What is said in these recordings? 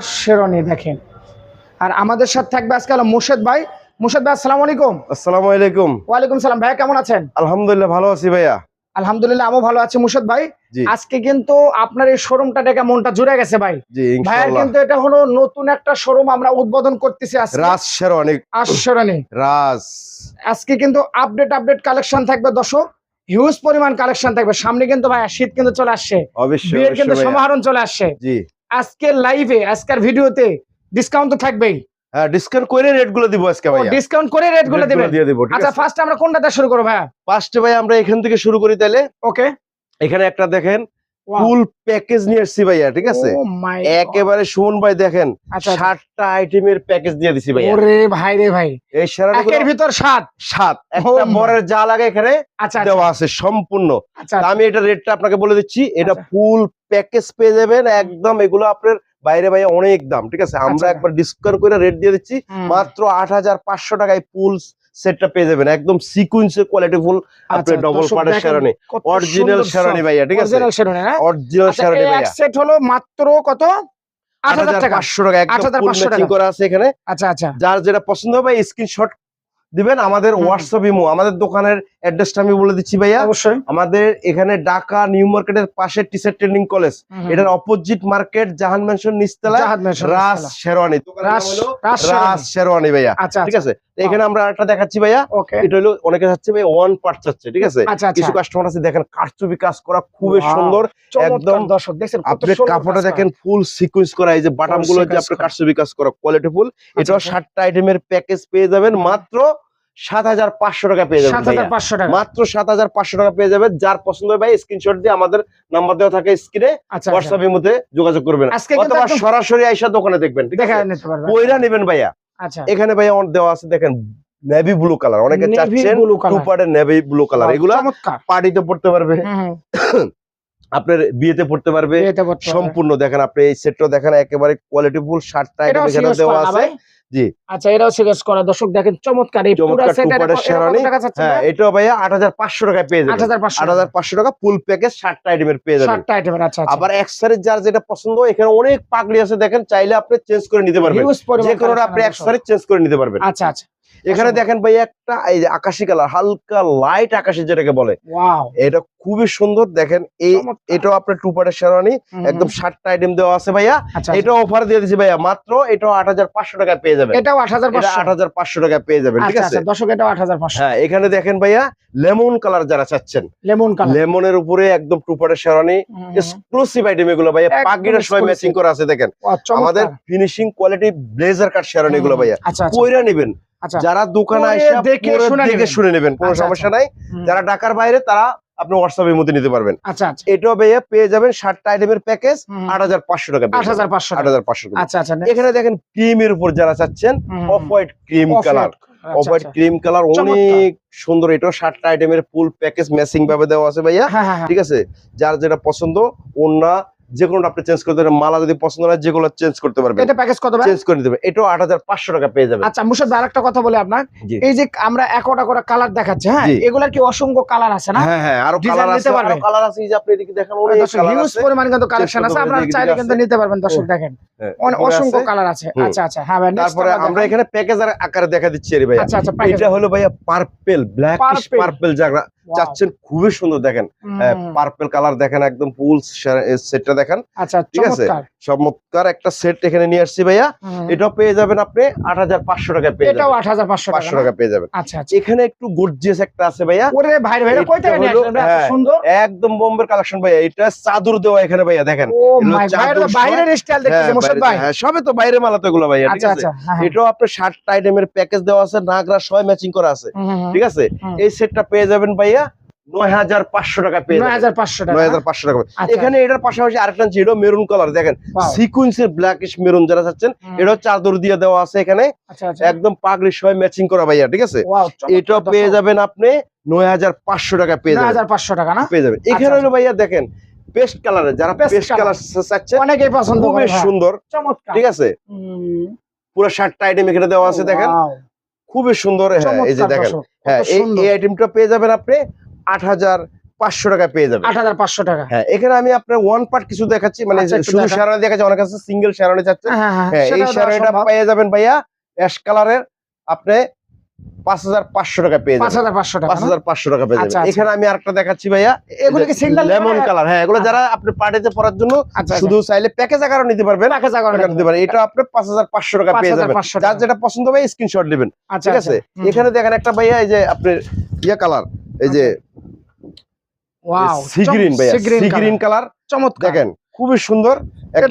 শেরনি দেখেন। আর আমাদের সাথে থাকবে আজকে হলো মুর্শেদ ভাই। মুর্শেদ ভাই আসসালামু আলাইকুম। আসসালামু আলাইকুম। ওয়ালাইকুম সালাম। ভাইয়া কেমন আছেন? আলহামদুলিল্লাহ ভালো আছি ভাইয়া। আলহামদুলিল্লাহ আমিও ভালো আছি মুর্শেদ ভাই। আজকে কিন্তু আপনার এই শোরুমটা দেখে মনটা জুড়ে গেছে ভাই। জি ভাইয়ার কিন্তু এটা হলো নতুন একটা শোরুম আমরা উদ্বোধন করতেছি আজকে। রাজ আজকে কিন্তু আপডেট আপডেট কালেকশন থাকবে দর্শক। হিউজ পরিমাণ কালেকশন থাকবে। সামনে কিন্তু ভাই শীত কিন্তু চলে আসছে। অবশ্যই বিয়ের কিন্তু সমাহরণ চলে আসছে। জি। আজকের লাইভে আজকের ভিডিওতে ডিসকাউন্ট তো থাকবেই। হ্যাঁ ডিসকাউন্ট করে রেটগুলো দিব আজকে ভাই ডিসকাউন্ট করে রেটগুলো দেবেন। দিয়ে দিব আচ্ছা ফার্স্ট আমরা কোনটাতে শুরু করব ভাইয়া? ফার্স্টে ভাই আমরা এখান থেকে শুরু করি তাহলে। ওকে এখানে একটা দেখেন ফুল প্যাকেজ নিয়ে এসেছি ভাইয়া ঠিক আছে? একেবারে শুন ভাই দেখেন আচ্ছা আচ্ছা। ষাটটা আইটেমের প্যাকেজ দিয়ে দিছি ভাইয়া। ওরে ভাই রে ভাই। এই সেরানি একের ভিতর সাত? সাত। একটা Oh বরের যা লাগে এখানে আচ্ছা দেওয়া আছে সম্পূর্ণ। আচ্ছা আমি এটা রেটটা আপনাকে বলে দিচ্ছি এটা। ফুল প্যাকেজ পেয়ে যাবেন একদম এগুলো আপনার বাইরে বাইরে অনেক দাম ঠিক আছে? আমরা। একবার ডিসকাউন্ট করে রেট দিয়ে দিচ্ছি মাত্র আট হাজার পাঁচশো টাকায় ফুল সেটটা পেয়ে যাবেন। একদম সিকুয়েন্সে কোয়ালিটিফুল আপনি আচ্ছা, ডবল দর্শক পার্টের শেরানি অরিজিনাল শেরানি ভাইয়া ঠিক আছে? অরিজিনাল শেরনি, না অরিজিনাল আচ্ছা, শেরানি ভাইয়া। সেট হলো মাত্র কত? আট আট হাজার হাজার টাকা। পাঁচশো টাকা একদম 8,500 করা আছে এখানে। আচ্ছা আচ্ছা। যার যেটা পছন্দ হবে স্ক্রিনশট দিবেন আমাদের হোয়াটসঅ্যাপ ইমো আমাদের দোকানের অ্যাড্রেসটা আমি বলে দিচ্ছি ভাইয়া। অবশ্যই। আমাদের এখানে ঢাকা নিউ মার্কেটের পাশে টিচার ট্রেনিং কলেজ। এটার অপোজিট মার্কেট জাহান মেনশন নিচতলা মেশিন, রাজ শেরওয়ানি। রাজ শেরওয়ানি। ভাইয়া। আচ্ছা ঠিক আছে? এখানে আমরা একটা দেখাচ্ছি ভাইয়া। এটা হলো অনেকে চাচ্ছে ভাই ওয়ান পার্ট চাচ্ছে ঠিক আছে? আচ্ছা আচ্ছা। কিছু কাস্টমার আছে দেখেন কারচুপি কাজ করা খুবই সুন্দর। একদম দর্শক দেখছেন আপনি কাপড়টা দেখেন ফুল সিকোয়েন্স করা এই যে বাটামগুলো যে আপনার করা। কারচুপি কাজ করা কোয়ালিটি ফুল আচ্ছা। ষাটটা আইটেমের প্যাকেজ পেয়ে যাবেন মাত্র সাত হাজার পাঁচশো টাকা পেয়ে যাবেন মাত্র সাত হাজার পাঁচশো টাকা পেয়ে যাবেন যার পছন্দ হয় ভাই স্ক্রিনশট দিয়ে আমাদের নাম্বার দেওয়া থাকে স্ক্রিনে আচ্ছা আচ্ছা। হোয়াটসঅ্যাপের মধ্যে যোগাযোগ করবেন। অথবা সরাসরি আইসা দোকানে দেখবেন ঠিক দেখা আছে বইরা নেবেন ভাইয়া। আচ্ছা। এখানে ভাইয়া দেওয়া আছে দেখেন নেভি ব্লু কালার অনেকে চাচ্ছেন টু পার্টের নেভি ব্লু কালার এগুলা পার্টিতে পড়তে পারবে। আপনার বিয়েতে পড়তে পারবে। সম্পূর্ণ দেখেন আপনি এই সেটটা দেখেন একেবারে কোয়ালিটি ফুল শার্টটা এটাও এখানে দেওয়া আছে? জি। আচ্ছা এটাও সিরিয়াস করা। দর্শক দেখেন চমৎকার এই পুরো চমৎকার সেট two-part এর শেরওয়ানি। টাকা চাচ্ছেন হ্যাঁ এটাও ভাইয়া আট হাজার পাঁচশো টাকায় পেয়ে যাবেন। হাজার পাঁচশো আট হাজার পাঁচশো টাকা ফুল প্যাকেজ আইটেমের পেয়ে যাবেন। আইটেমের আচ্ছা আচ্ছা। আবার এক্সারের যার যেটা পছন্দ এখানে অনেক পাগড়ি আছে দেখেন চাইলে আপনি চেঞ্জ করে নিতে পারবেন। যে কোনো আপনি এক্সারে চেঞ্জ করে নিতে পারবেন। আচ্ছা আচ্ছা। এখানে দেখেন ভাই একটা এই যে আকাশি কালার হালকা লাইট আকাশি যেটাকে বলে। এটা খুবই সুন্দর দেখেন এই এটাও আপনার টু পার্টের শেরওয়ানি একদম ষাটটা আইটেম দেওয়া আছে ভাইয়া। আচ্ছা এটা অফার দিয়ে দিছি ভাইয়া মাত্র এটাও আট হাজার পাঁচশো টাকায় পেয়ে যাবেন। এটাও আট হাজার আট হাজার পাঁচশো টাকায় পেয়ে যাবেন ঠিক আচ্ছা আছে? আচ্ছা দর্শক এটাও আট হাজার পাঁচশো। হ্যাঁ এখানে দেখেন ভাইয়া লেমন কালার যারা চাচ্ছেন লেমন কালার লেমনের উপরে একদম টু পার্টের শেরওয়ানি এক্সক্লুসিভ আইটেম এগুলো ভাইয়া পাগিরা সবাই। ম্যাচিং করা আছে দেখেন। আমাদের finishing quality blazer cut sherwani এগুলো ভাইয়া। আচ্ছা আচ্ছা। কইরা নেবেন আচ্ছা যারা দোকানে দেখে শুনে দেখে নেবেন। শুনে নেবেন কোনো আচ্ছা, সমস্যা নাই। যারা ঢাকার বাইরে তারা আপনি হোয়াটসঅ্যাপের মধ্যে নিতে পারবেন। আচ্ছা আচ্ছা। এটাও ভাইয়া পেয়ে যাবেন ষাটটা আইটেমের প্যাকেজ আট হাজার পাঁচশো টাকা আট হাজার পাঁচশো আট হাজার পাঁচশো আচ্ছা আচ্ছা এখানে দেখেন ক্রিমের উপর যারা চাচ্ছেন অফ হোয়াইট ক্রিম কালার। আচ্ছা, অফ হোয়াইট আচ্ছা। ক্রিম কালার অনেক সুন্দর। ষাটটা আইটেমের ফুল প্যাকেজ ম্যাচিং ভাবে দেওয়া আছে ভাইয়া। হ্যাঁ হ্যাঁ হ্যাঁ। ঠিক আছে? যার যেটা পছন্দ ওনা যে কোনো আপনি চেঞ্জ করতে পারবেন মালা যদি পছন্দ হয় যেগুলো চেঞ্জ করতে পারবেন। এটা প্যাকেজ কত চেঞ্জ করে পারবেন। এটাও টাকা পেয়ে যাবেন। আচ্ছা মুর্শিদ আরেকটা কথা বলে আপনার। এই যে আমরা একটা করে কালার দেখাচ্ছি হ্যাঁ। এগুলার কি অসংখ্য কালার আছে না? হ্যাঁ হ্যাঁ আরও কালার আছে আরও কালার আছে এই যে আপনি এদিকে দেখেন অনেক কালার হিউজ আছে। পরিমাণ কিন্তু কালেকশন আছে আপনারা চাইলে কিন্তু নিতে পারবেন দর্শক দেখেন। হ্যাঁ, অসংখ্য কালার আছে। আচ্ছা আচ্ছা হ্যাঁ ভাই তারপরে আমরা। এখানে প্যাকেজের আকারে দেখা দিচ্ছি রে ভাইয়া। আচ্ছা আচ্ছা এটা হলো ভাইয়া পার্পেল ব্ল্যাক। পার্পেল যারা চাচ্ছেন খুবই সুন্দর দেখেন। পার্পেল কালার দেখেন একদম ফুল সেটটা দেখেন। আচ্ছা ঠিক আছে? চমৎকার। একটা সেট এখানে নিয়ে আসছি ভাইয়া। এটাও পেয়ে যাবেন আপনি আট হাজার পাঁচশো টাকা পেয়ে এটাও যাবেন। আট হাজার পাঁচশো পাঁচশো টাকা পেয়ে যাবেন। আচ্ছা আচ্ছা। এখানে একটু গর্জিয়াস একটা আছে ভাইয়া। ওরে ভাই ভাই হ্যাঁ। সুন্দর। একদম বোম্বের কালেকশন ভাইয়া। এটা চাদর দেওয়া এখানে ভাইয়া দেখেন। বাইরের স্টাইল দেখতেছি হ্যাঁ, ভাই। হ্যাঁ, সবে তো বাইরে মালা তো এগুলো ভাইয়া ঠিক আচ্ছা আছে। এটাও আপনার ষাটটা আইটেমের প্যাকেজ দেওয়া আছে নাগরা সবাই ম্যাচিং করা আছে। ঠিক আছে। এই সেটটা পেয়ে যাবেন ভাইয়া। টাকা টাকা? আচ্ছা। এখানে এটার পাশাপাশি আরেকটা মেরুন কালার দেখেন। Wow. সিকুয়েন্সের ব্ল্যাকিশ মেরুন যারা চাচ্ছেন এটাও চাদর দিয়ে দেওয়া আছে এখানে। আচ্ছা আচ্ছা। একদম সবাই ম্যাচিং করা ভাইয়া ঠিক আছে? দর্শক। পেয়ে যাবেন আপনি নয় হাজার পাঁচশো টাকা পেয়ে যাবেন। পাঁচশো টাকা না? পেয়ে যাবেন। এখানে হলো ভাইয়া দেখেন পেস্ট কালারে যারা পেস্ট কালার চাচ্ছেন অনেকেই পছন্দ খুবই হ্যাঁ। সুন্দর চমৎকার। ঠিক আছে? পুরো আইটেম এখানে দেওয়া আছে দেখেন। খুবই সুন্দর হ্যাঁ এই যে দেখেন। হ্যাঁ এই আইটেমটা পেয়ে যাবেন আপনি আট হাজার পাঁচশো টাকা পেয়ে যাবেন আট হাজার পাঁচশো টাকা। হ্যাঁ এখানে আমি আপনার ওয়ান পার্ট কিছু দেখাচ্ছি মানে আচ্ছা, শুধু। দেখাচ্ছি অনেক কাছে সিঙ্গেল শেরানি চাচ্ছে। হ্যাঁ হ্যাঁ হ্যাঁ এই সম্ভব। পেয়ে যাবেন ভাইয়া অ্যাশ কালারের আপনি পাঁচ হাজার পাঁচশো টাকা পেয়ে পাঁচ হাজার পাঁচশো টাকা পাঁচ হাজার পাঁচশো টাকা পেয়ে আচ্ছা, যাবেন। আচ্ছা। এখানে আমি আরেকটা দেখাচ্ছি ভাইয়া এগুলো কি সিঙ্গেল লেমন কালার হ্যাঁ এগুলো যারা আপনি পার্টিতে পরার জন্য শুধু চাইলে প্যাকেজ আকারও নিতে পারবেন। নিতে পারেন এটা আপনি পাঁচ হাজার পাঁচশো টাকা পেয়ে যাবেন। 5,500 যার যেটা পছন্দ হবে স্ক্রিনশট নেবেন। ঠিক আছে? এখানে দেখেন একটা ভাইয়া এই যে আপনার ইয়ে কালার এই যে ওয়াও সি গ্রিন ভাইয়া সি গ্রিন কালার চমৎকার। দেখেন খুবই সুন্দর এটা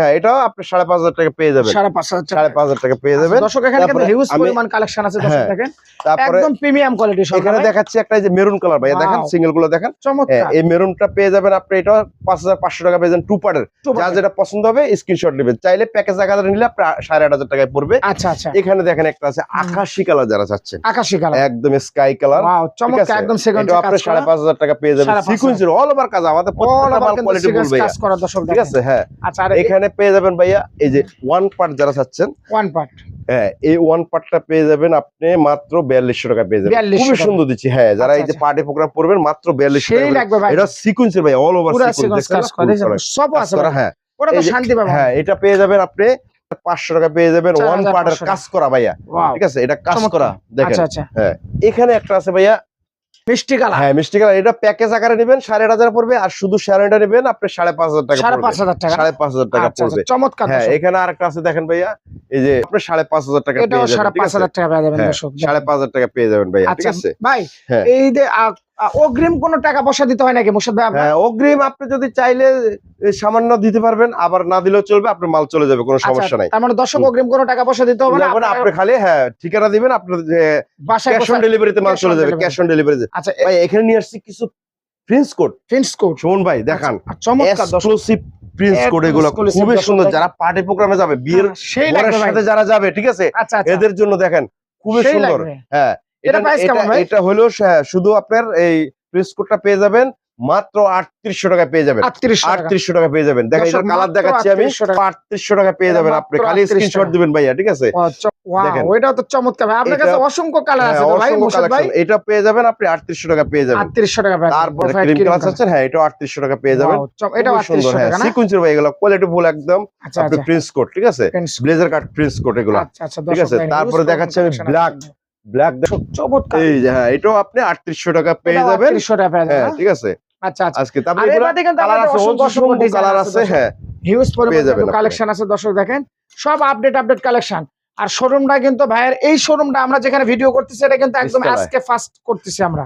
হ্যাঁ আপনি সাড়ে পাঁচ হাজার টাকা পেয়ে যাবেন। সাড়ে পাঁচ হাজার টাকা। সাড়ে পাঁচ হাজার টাকা পেয়ে যাবেন। দর্শক এখানে হিউজ পরিমাণ কালেকশন আছে দর্শক দেখেন। তারপরে একদম প্রিমিয়াম কোয়ালিটি এখানে দেখাচ্ছি একটা যে মেরুন কালার ভাইয়া দেখেন সিঙ্গেলগুলো দেখেন। চমৎকার। এই মেরুনটা পেয়ে যাবেন আপনি এটা পাঁচ হাজার পাঁচশো টাকা পেয়ে যাবেন টু পার্টের যার যেটা পছন্দ হবে স্ক্রিনশট নেবেন। চাইলে প্যাকেজ আকারে নিলে আপনার সাড়ে আট হাজার টাকায় পড়বে। আচ্ছা আচ্ছা। এখানে দেখেন একটা আছে আকাশি কালার যারা চাচ্ছেন। আকাশি কালার একদম স্কাই কালার চমৎকার একদম সেকেন্ড এটা আপনি সাড়ে পাঁচ হাজার টাকা পেয়ে যাবেন। সিকুয়েন্সের অল ওভার কাজ আমাদের প্রত্যেকটা কোয়ালিটি বলবে। কাজ করা দর্শক ঠিক আছে হ্যাঁ। আচ্ছা এখানে পেয়ে যাবেন ভাইয়া এই যে ওয়ান পার্ট যারা চাচ্ছেন ওয়ান পার্ট হ্যাঁ এই ওয়ান পার্টটা পেয়ে যাবেন আপনি মাত্র বিয়াল্লিশশো টাকা পেয়ে যাবেন। খুবই সুন্দর দিচ্ছি হ্যাঁ যারা এই আচ্ছা, যে আচ্ছা। পার্টি প্রোগ্রাম করবেন মাত্র বিয়াল্লিশশো এটা সিকুয়েন্সের ভাই অল ওভার কাজ করা সব আছে। হ্যাঁ। হ্যাঁ এটা পেয়ে যাবেন আপনি পাঁচশো টাকা পেয়ে যাবেন ওয়ান পার্টের কাজ করা ভাইয়া। ঠিক আছে এটা কাজ করা দেখেন। আচ্ছা আচ্ছা। এখানে একটা আছে ভাইয়া মিষ্টি কালার। হ্যাঁ মিষ্টি কালার। এটা প্যাকেজ আকারে নেবেন সাড়ে আট হাজার পড়বে আর শুধু শ্যারোটা নেবেন আপনি সাড়ে পাঁচ হাজার টাকা সাড়ে পাঁচ হাজার টাকা। সাড়ে পাঁচ হাজার টাকা আচ্ছা, পড়বে। আচ্ছা, চমৎকার হ্যাঁ। এখানে আরেকটা আছে দেখেন ভাইয়া এই যে আপনি সাড়ে পাঁচ হাজার টাকা সাড়ে পাঁচ হাজার টাকা পেয়ে যাবেন হ্যাঁ, সাড়ে পাঁচ হাজার টাকা পেয়ে যাবেন ভাইয়া ঠিক আচ্ছা আছে? ভাই হ্যাঁ। এই যে অগ্রিম কোনো টাকা পয়সা দিতে হয় নাকি মুর্শিদ ভাই হ্যাঁ অগ্রিম আপনি যদি চাইলে সামান্য দিতে পারবেন আবার না দিলেও চলবে আপনার মাল চলে যাবে কোনো আচ্ছা, সমস্যা নাই। তার মানে দর্শক অগ্রিম কোনো টাকা পয়সা দিতে হবে না মানে আপনি খালি হ্যাঁ ঠিকানা দিবেন আপনার বাসায় ক্যাশ অন ডেলিভারিতে মাল চলে যাবে ক্যাশ অন ডেলিভারি আচ্ছা ভাই এখানে নিয়ে আসছি কিছু প্রিন্স কোড প্রিন্স কোড শোন ভাই দেখান। চমৎকার দর্শক এক্সক্লুসিভ প্রিন্স কোড এগুলো খুবই সুন্দর। যারা পার্টি প্রোগ্রামে যাবে বিয়ের হ্যাঁ, সেই লাগবে ভাই। সাথে যারা যাবে ঠিক আছে? আচ্ছা আচ্ছা। এদের জন্য দেখেন খুবই সুন্দর। হ্যাঁ এটা এটা price কেমন ভাই? এটা হলো হ্যাঁ, শুধু আপনার এই প্রিন্স কোডটা পেয়ে যাবেন মাত্র আটত্রিশশো টাকা পেয়ে যাবেন। আটত্রিশশো টাকা। পেয়ে যাবেন। দেখেন এটার কালার দেখাচ্ছি আমি। 3800 টাকা। আটত্রিশশো টাকা পেয়ে যাবেন আপনি। খালি স্ক্রিনশট দিবেন ভাইয়া ঠিক আছে? ও, দেখেন। ওইটাও তো চমৎকার ভাই। আপনার কাছে অসংখ্য কালার আছে হ্যাঁ, তো ভাই ভাই? এটা পেয়ে যাবেন আপনি আটত্রিশশো টাকা পেয়ে যাবেন। আটত্রিশশো টাকা ভাই। তারপরে ক্রিম কালার। চাচ্ছেন হ্যাঁ এটাও আটত্রিশশো টাকা পেয়ে যাবেন। সুন্দর হ্যাঁ টাকা না? সিকুয়েন্সের ভাই এগুলো কোয়ালিটি ফুল একদম। আচ্ছা আপনি আচ্ছা প্রিন্স কোড ঠিক আছে? ব্লেজার কাট প্রিন্স কোড এগুলো। আচ্ছা ঠিক আছে, তারপরে দেখাচ্ছি আমি black। ব্ল্যাক চমৎকার। এই যে হ্যাঁ এটাও আপনি আটত্রিশশো টাকা পেয়ে যাবেন। 3800 টাকা হ্যাঁ ঠিক আছে। আচ্ছা আচ্ছা। আজকে তারপরে কালার আছে অসংখ্য কালার আছে হ্যাঁ। হিউজ পরিমাণে কালেকশন আছে দর্শক দেখেন। সব আপডেট আপডেট কালেকশন আর শোরুমটা কিন্তু ভাইয়ের এই শোরুমটা আমরা যেখানে ভিডিও করতেছি এটা কিন্তু একদম আজকে ফার্স্ট করতেছি আমরা।